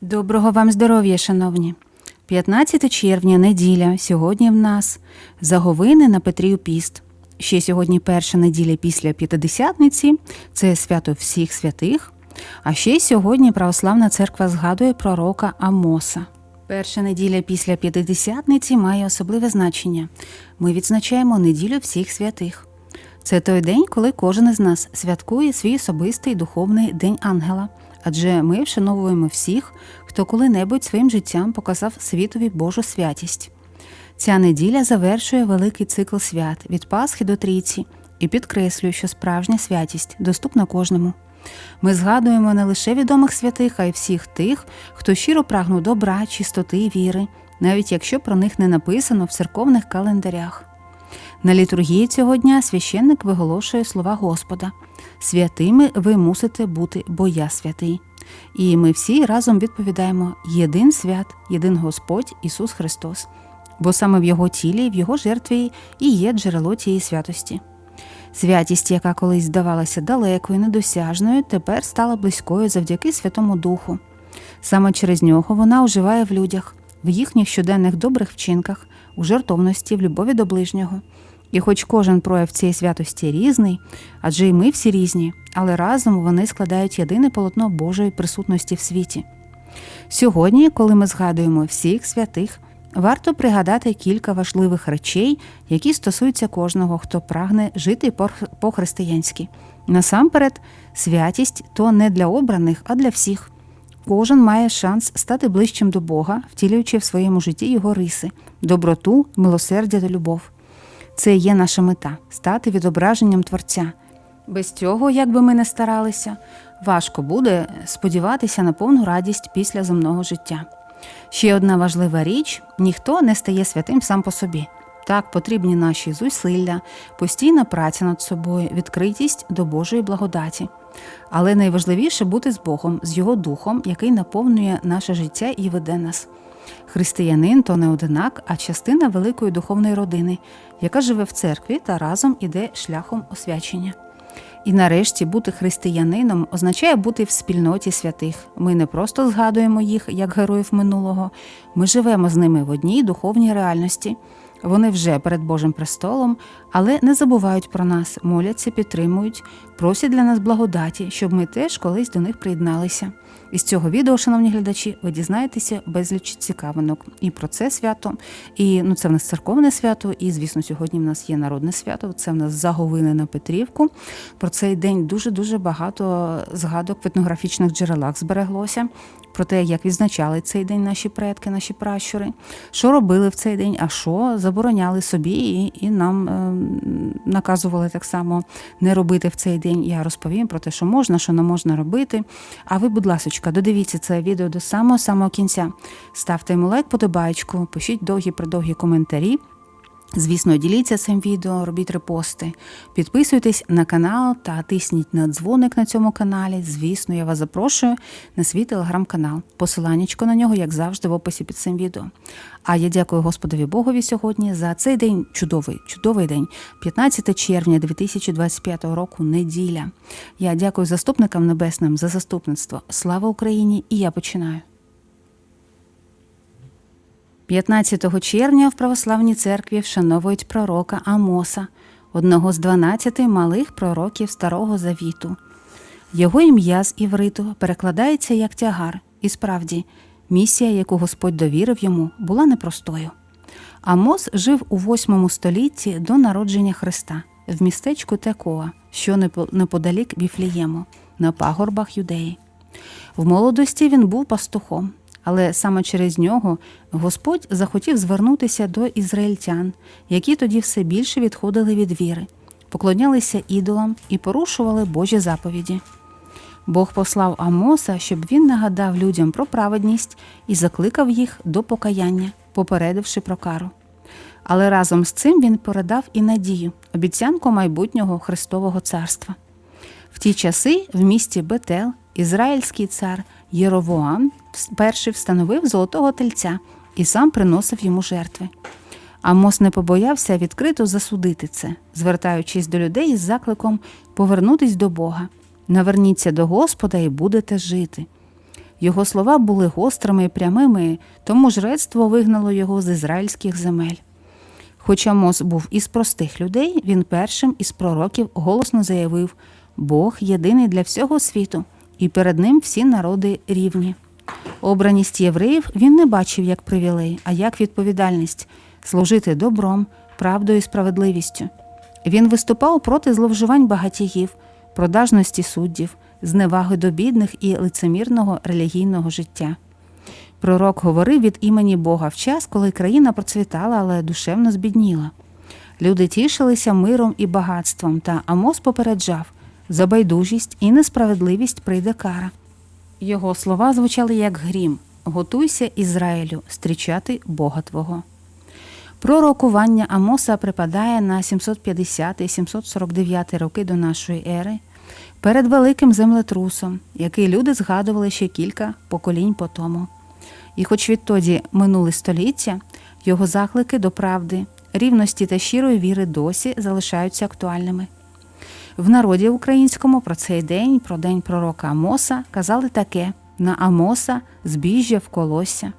Доброго вам здоров'я, шановні. 15 червня, неділя. Сьогодні в нас заговини на Петрію піст. Ще сьогодні перша неділя після П'ятидесятниці, це свято всіх святих. А ще сьогодні Православна церква згадує пророка Амоса. Перша неділя після П'ятидесятниці має особливе значення. Ми відзначаємо неділю всіх святих. Це той день, коли кожен із нас святкує свій особистий духовний день ангела, адже ми вшановуємо всіх, хто коли-небудь своїм життям показав світові Божу святість. Ця неділя завершує великий цикл свят від Пасхи до Трійці і підкреслює, що справжня святість доступна кожному. Ми згадуємо не лише відомих святих, а й всіх тих, хто щиро прагнув добра, чистоти і віри, навіть якщо про них не написано в церковних календарях. На літургії цього дня священник виголошує слова Господа: Святими ви мусите бути, бо я святий. І ми всі разом відповідаємо: єдин свят, єдин Господь Ісус Христос, бо саме в Його тілі, в Його жертві і є джерело тієї святості. Святість, яка колись здавалася далекою, недосяжною, тепер стала близькою завдяки Святому Духу. Саме через нього вона оживає в людях, в їхніх щоденних добрих вчинках, у жертовності, в любові до ближнього. І хоч кожен прояв цієї святості різний, адже й ми всі різні, але разом вони складають єдине полотно Божої присутності в світі. Сьогодні, коли ми згадуємо всіх святих, варто пригадати кілька важливих речей, які стосуються кожного, хто прагне жити по- по-християнськи. Насамперед, святість то не для обраних, а для всіх. Кожен має шанс стати ближчим до Бога, втілюючи в своєму житті його риси, доброту, милосердя та любов. Це є наша мета стати відображенням Творця. Без цього, як би ми не старалися, важко буде сподіватися на повну радість після земного життя. Ще одна важлива річ: ніхто не стає святим сам по собі. Так потрібні наші зусилля, постійна праця над собою, відкритість до Божої благодаті. Але найважливіше бути з Богом, з Його духом, який наповнює наше життя і веде нас. Християнин то не одинак, а частина великої духовної родини, яка живе в церкві та разом іде шляхом освячення. І нарешті бути християнином означає бути в спільноті святих. Ми не просто згадуємо їх як героїв минулого, ми живемо з ними в одній духовній реальності. Вони вже перед Божим престолом, але не забувають про нас, моляться, підтримують, просять для нас благодаті, щоб ми теж колись до них приєдналися. Із цього відео, шановні глядачі, ви дізнаєтеся безліч цікавинок і про це свято, і ну це в нас церковне свято, і звісно, сьогодні в нас є народне свято. Це в нас заговини на Петрівку. Про цей день дуже дуже багато згадок в етнографічних джерелах збереглося. Про те, як відзначали цей день наші предки, наші пращури, що робили в цей день, а що забороняли собі, і, і нам е, наказували так само не робити в цей день. Я розповім про те, що можна, що не можна робити. А ви, будь ласка, додивіться це відео до самого самого кінця. Ставте йому лайк, подобаєчку, пишіть довгі продовгі коментарі. Звісно, діліться цим відео, робіть репости, підписуйтесь на канал та тисніть на дзвоник на цьому каналі. Звісно, я вас запрошую на свій телеграм-канал. Посиланнячко на нього, як завжди, в описі під цим відео. А я дякую Господові Богові сьогодні за цей день, чудовий, чудовий день, 15 червня 2025 року, неділя. Я дякую заступникам небесним за заступництво. Слава Україні! І я починаю. 15 червня в православній церкві вшановують пророка Амоса, одного з 12 малих пророків Старого Завіту. Його ім'я з івриту перекладається як тягар, і справді, місія, яку Господь довірив йому, була непростою. Амос жив у 8 столітті до народження Христа в містечку Текоа, що неподалік Віфлієму, на пагорбах Юдеї. В молодості він був пастухом, але саме через нього Господь захотів звернутися до ізраїльтян, які тоді все більше відходили від віри, поклонялися ідолам і порушували Божі заповіді. Бог послав Амоса, щоб він нагадав людям про праведність і закликав їх до покаяння, попередивши про кару. Але разом з цим він передав і надію, обіцянку майбутнього Христового царства. В ті часи в місті Бетел ізраїльський цар Єровоам перший встановив золотого тельця і сам приносив йому жертви. Амос не побоявся відкрито засудити це, звертаючись до людей із закликом повернутись до Бога. Наверніться до Господа і будете жити. Його слова були гострими і прямими, тому жрецтво вигнало його з ізраїльських земель. Хоч Амос був із простих людей, він першим із пророків голосно заявив: Бог єдиний для всього світу, і перед ним всі народи рівні. Обраність євреїв він не бачив як привілей, а як відповідальність служити добром, правдою і справедливістю. Він виступав проти зловживань багатіїв, продажності суддів, зневаги до бідних і лицемірного релігійного життя. Пророк говорив від імені Бога в час, коли країна процвітала, але душевно збідніла. Люди тішилися миром і багатством, та Амос попереджав за байдужість і несправедливість прийде кара. Його слова звучали як грім Готуйся, Ізраїлю, стрічати Бога Твого. Пророкування Амоса припадає на 750-749 роки до нашої ери перед великим землетрусом, який люди згадували ще кілька поколінь по тому. І хоч відтоді минули століття, його заклики до правди, рівності та щирої віри досі залишаються актуальними. В народі українському про цей день, про день пророка Амоса, казали таке: на Амоса збіжжя в колосся.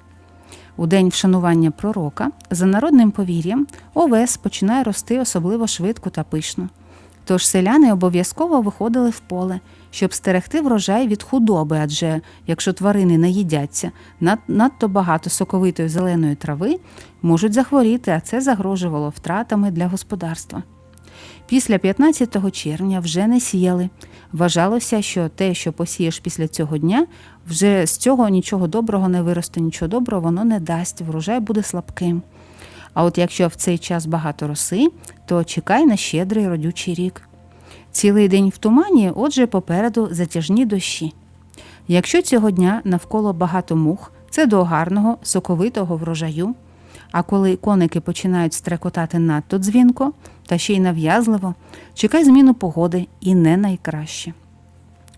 У день вшанування пророка, за народним повір'ям, овес починає рости особливо швидко та пишно. Тож селяни обов'язково виходили в поле, щоб стерегти врожай від худоби, адже якщо тварини не їдяться над, надто багато соковитої зеленої трави, можуть захворіти, а це загрожувало втратами для господарства. Після 15 червня вже не сіяли. Вважалося, що те, що посієш після цього дня, вже з цього нічого доброго не виросте, нічого доброго воно не дасть, врожай буде слабким. А от якщо в цей час багато роси, то чекай на щедрий родючий рік. Цілий день в тумані, отже, попереду затяжні дощі. Якщо цього дня навколо багато мух, це до гарного, соковитого врожаю. А коли коники починають стрекотати надто дзвінко та ще й нав'язливо, чекай зміну погоди і не найкраще.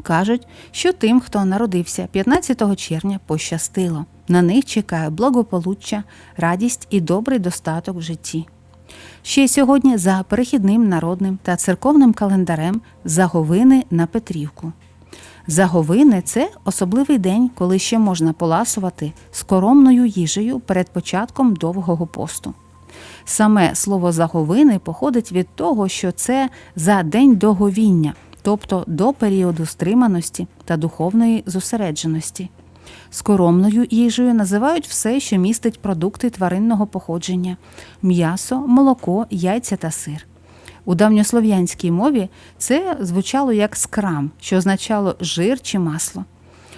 Кажуть, що тим, хто народився 15 червня, пощастило. На них чекає благополуччя, радість і добрий достаток в житті. Ще сьогодні за перехідним народним та церковним календарем заговини на Петрівку. Заговини це особливий день, коли ще можна поласувати скоромною їжею перед початком довгого посту. Саме слово заговини походить від того, що це за день договіння, тобто до періоду стриманості та духовної зосередженості. Скоромною їжею називають все, що містить продукти тваринного походження м'ясо, молоко, яйця та сир. У давньослов'янській мові це звучало як скрам, що означало жир чи масло.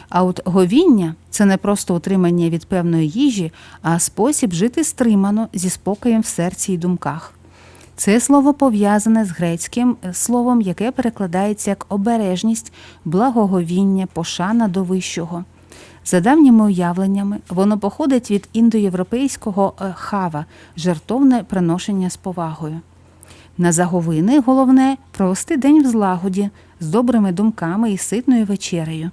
А от говіння це не просто утримання від певної їжі, а спосіб жити стримано зі спокоєм в серці і думках. Це слово пов'язане з грецьким словом, яке перекладається як обережність, благоговіння, пошана до вищого. За давніми уявленнями, воно походить від індоєвропейського е, хава жертовне приношення з повагою. На заговини головне провести день в злагоді з добрими думками і ситною вечерею.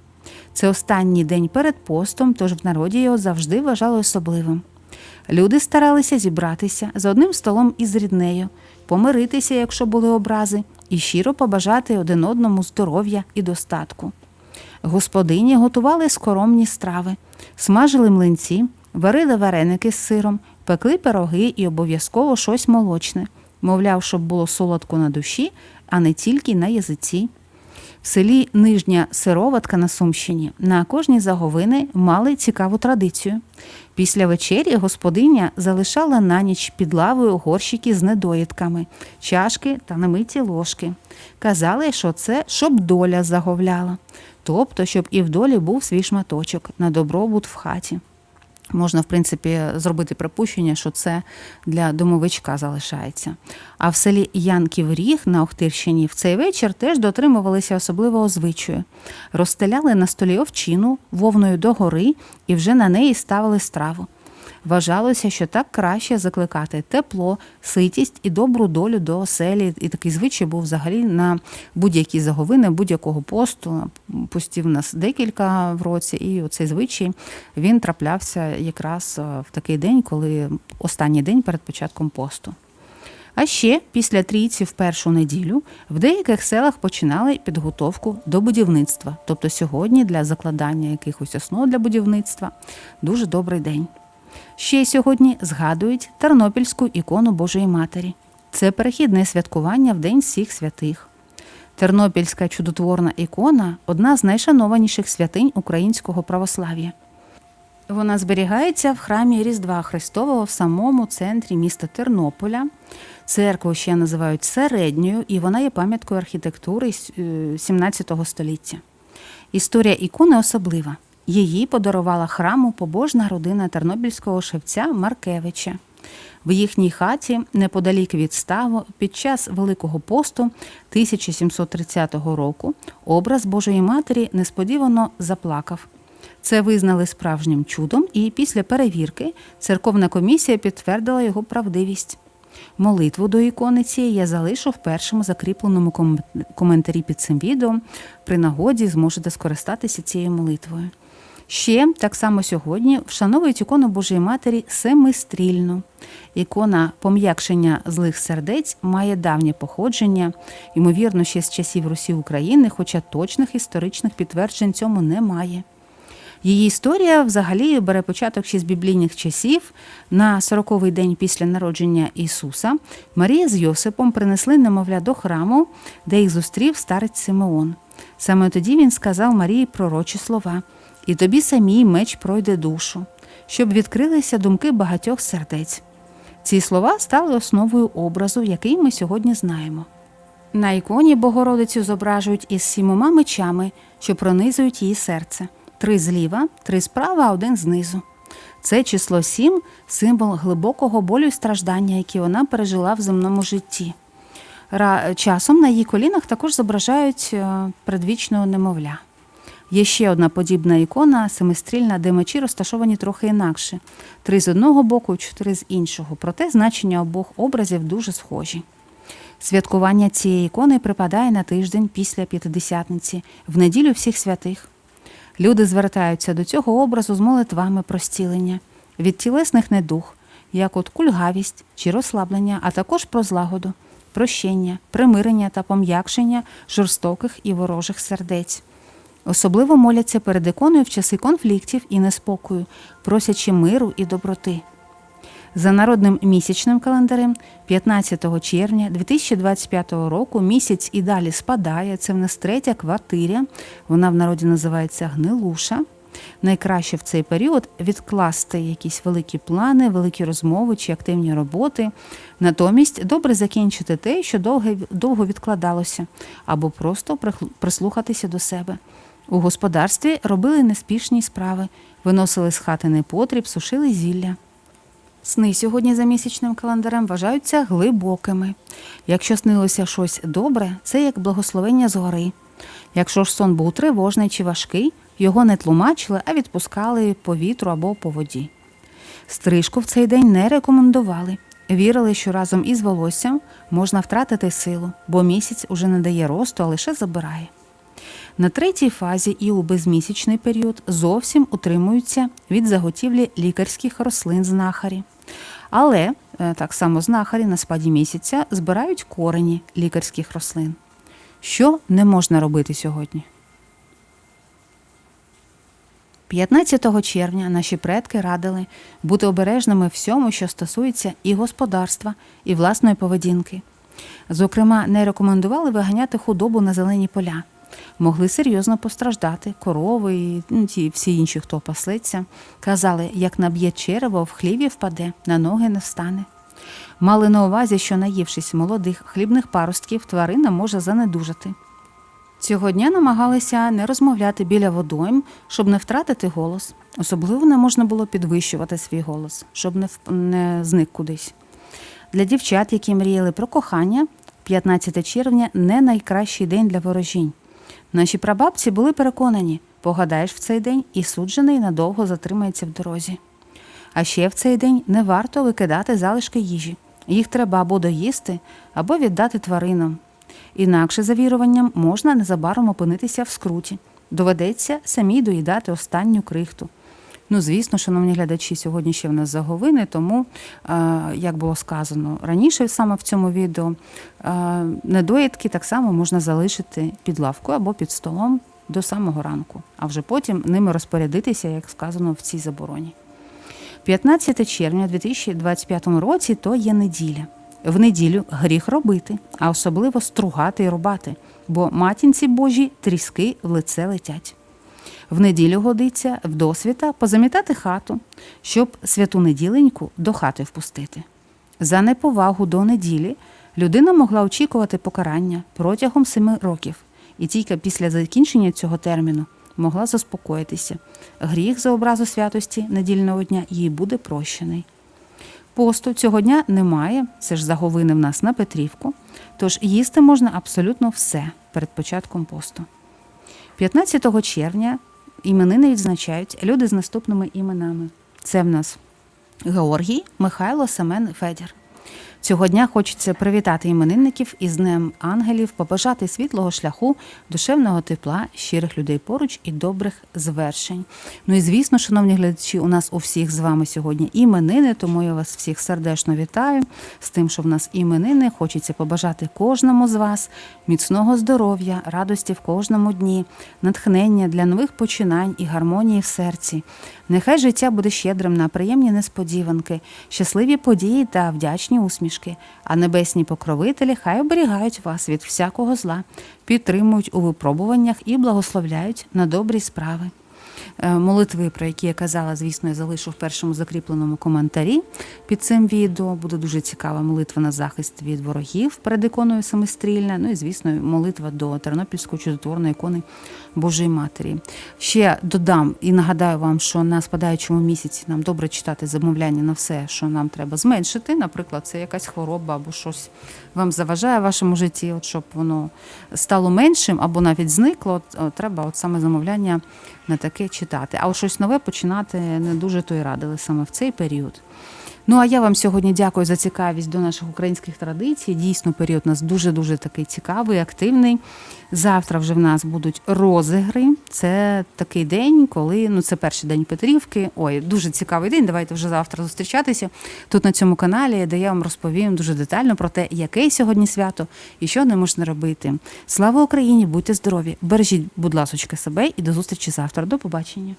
Це останній день перед постом, тож в народі його завжди вважали особливим. Люди старалися зібратися за одним столом із ріднею, помиритися, якщо були образи, і щиро побажати один одному здоров'я і достатку. Господині готували скоромні страви, смажили млинці, варили вареники з сиром, пекли пироги і обов'язково щось молочне, мовляв, щоб було солодко на душі, а не тільки на язиці. В селі Нижня Сироватка на Сумщині на кожні заговини мали цікаву традицію. Після вечері господиня залишала на ніч під лавою горщики з недоїдками, чашки та намиті ложки. Казали, що це щоб доля заговляла, тобто, щоб і в долі був свій шматочок на добробут в хаті. Можна, в принципі, зробити припущення, що це для домовичка залишається. А в селі Янків Ріг на Охтирщині в цей вечір теж дотримувалися особливого звичаю. Розстеляли на столі овчину вовною догори і вже на неї ставили страву. Вважалося, що так краще закликати тепло, ситість і добру долю до оселі. І такий звичай був взагалі на будь-які заговини, будь-якого посту. Постів у нас декілька в році, і оцей звичай він траплявся якраз е, в такий день, коли останній день перед початком посту. А ще після трійці в першу неділю в деяких селах починали підготовку до будівництва. Тобто сьогодні для закладання якихось основ для будівництва дуже добрий день. Ще сьогодні згадують Тернопільську ікону Божої Матері. Це перехідне святкування в День всіх святих. Тернопільська чудотворна ікона одна з найшанованіших святинь українського православ'я. Вона зберігається в храмі Різдва Христового в самому центрі міста Тернополя. Церкву ще називають середньою, і вона є пам'яткою архітектури е, 17 століття. Історія ікони особлива. Її подарувала храму побожна родина тернопільського шевця Маркевича. В їхній хаті, неподалік від ставу, під час Великого посту 1730 року образ Божої Матері несподівано заплакав. Це визнали справжнім чудом, і після перевірки церковна комісія підтвердила його правдивість. Молитву до ікони цієї я залишу в першому закріпленому коментарі під цим відео. При нагоді зможете скористатися цією молитвою. Ще так само сьогодні вшановують ікону Божої Матері семистрільну. Ікона пом'якшення злих сердець має давнє походження, ймовірно, ще з часів Русі України, хоча точних історичних підтверджень цьому немає. Її історія взагалі бере початок ще з біблійних часів. На 40-й день після народження Ісуса Марія з Йосипом принесли немовля до храму, де їх зустрів старець Симеон. Саме тоді він сказав Марії пророчі слова: І тобі самій меч пройде душу, щоб відкрилися думки багатьох сердець. Ці слова стали основою образу, який ми сьогодні знаємо. На іконі Богородицю зображують із сімома мечами, що пронизують її серце. Три зліва, три справа, один знизу. Це число сім символ глибокого болю і страждання, які вона пережила в земному житті. Часом на її колінах також зображають е, предвічного немовля. Є ще одна подібна ікона семистрільна, де мечі розташовані трохи інакше: три з одного боку, чотири з іншого. Проте значення обох образів дуже схожі. Святкування цієї ікони припадає на тиждень після п'ятидесятниці, в неділю всіх святих. Люди звертаються до цього образу з молитвами про зцілення від тілесних недуг, як от кульгавість чи розслаблення, а також про злагоду, прощення, примирення та пом'якшення жорстоких і ворожих сердець. Особливо моляться перед іконою в часи конфліктів і неспокою, просячи миру і доброти. За народним місячним календарем 15 червня 2025 року місяць і далі спадає. Це в нас третя квартиря. Вона в народі називається гнилуша. Найкраще в цей період відкласти якісь великі плани, великі розмови чи активні роботи. Натомість добре закінчити те, що довго, відкладалося, або просто прислухатися до себе. У господарстві робили неспішні справи, виносили з хати непотріб, сушили зілля. Сни сьогодні за місячним календарем вважаються глибокими. Якщо снилося щось добре, це як благословення згори. Якщо ж сон був тривожний чи важкий, його не тлумачили, а відпускали по вітру або по воді. Стрижку в цей день не рекомендували. Вірили, що разом із волоссям можна втратити силу, бо місяць уже не дає росту, а лише забирає. На третій фазі і у безмісячний період зовсім утримуються від заготівлі лікарських рослин знахарі. Але е, так само знахарі на спаді місяця збирають корені лікарських рослин. Що не можна робити сьогодні? 15 червня наші предки радили бути обережними всьому, що стосується і господарства, і власної поведінки. Зокрема, не рекомендували виганяти худобу на зелені поля. Могли серйозно постраждати корови і ну, ті всі інші, хто паслиться. Казали, як наб'є черево, в хліві впаде, на ноги не встане. Мали на увазі, що наївшись молодих хлібних паростків, тварина може занедужати. Цього дня намагалися не розмовляти біля водойм, щоб не втратити голос. Особливо не можна було підвищувати свій голос, щоб не, вп- не зник кудись. Для дівчат, які мріяли про кохання, 15 червня не найкращий день для ворожінь. Наші прабабці були переконані, погадаєш в цей день і суджений надовго затримається в дорозі. А ще в цей день не варто викидати залишки їжі. Їх треба або доїсти, або віддати тваринам. Інакше, за віруванням, можна незабаром опинитися в скруті. Доведеться самій доїдати останню крихту. Ну, звісно, шановні глядачі, сьогодні ще в нас заговини, тому, як було сказано раніше, саме в цьому відео, недоїдки так само можна залишити під лавкою або під столом до самого ранку, а вже потім ними розпорядитися, як сказано в цій забороні. 15 червня 2025 році то є неділя. В неділю гріх робити, а особливо стругати і рубати, бо матінці Божі тріски в лице летять. В неділю годиться в досвіта позамітати хату, щоб святу неділеньку до хати впустити. За неповагу до неділі людина могла очікувати покарання протягом семи років, і тільки після закінчення цього терміну могла заспокоїтися. Гріх за образу святості недільного дня їй буде прощений. Посту цього дня немає, це ж заговини в нас на Петрівку, тож їсти можна абсолютно все перед початком посту. 15 червня іменини відзначають люди з наступними іменами. Це в нас Георгій, Михайло, Семен, Федір. Цього дня хочеться привітати іменинників із Днем ангелів, побажати світлого шляху, душевного тепла, щирих людей поруч і добрих звершень. Ну і звісно, шановні глядачі, у нас у всіх з вами сьогодні іменини, тому я вас всіх сердечно вітаю з тим, що в нас іменини. Хочеться побажати кожному з вас міцного здоров'я, радості в кожному дні, натхнення для нових починань і гармонії в серці. Нехай життя буде щедрим на приємні несподіванки, щасливі події та вдячні усмішки, а небесні покровителі хай оберігають вас від всякого зла, підтримують у випробуваннях і благословляють на добрі справи. Е, Молитви, про які я казала, звісно, я залишу в першому закріпленому коментарі під цим відео. Буде дуже цікава молитва на захист від ворогів перед іконою самострільна. Ну і звісно, молитва до Тернопільської чудотворної ікони Божої Матері. Ще додам і нагадаю вам, що на спадаючому місяці нам добре читати замовляння на все, що нам треба зменшити. Наприклад, це якась хвороба або щось вам заважає в вашому житті, от щоб воно стало меншим або навіть зникло. От, от, треба от саме замовляння на таке читати. А от щось нове починати не дуже то й радили саме в цей період. Ну а я вам сьогодні дякую за цікавість до наших українських традицій. Дійсно, період у нас дуже дуже такий цікавий, активний. Завтра вже в нас будуть розігри. Це такий день, коли ну це перший день Петрівки. Ой, дуже цікавий день. Давайте вже завтра зустрічатися тут на цьому каналі, де я вам розповім дуже детально про те, яке сьогодні свято і що не можна робити. Слава Україні! Будьте здорові! Бережіть, будь ласочка, себе і до зустрічі завтра. До побачення.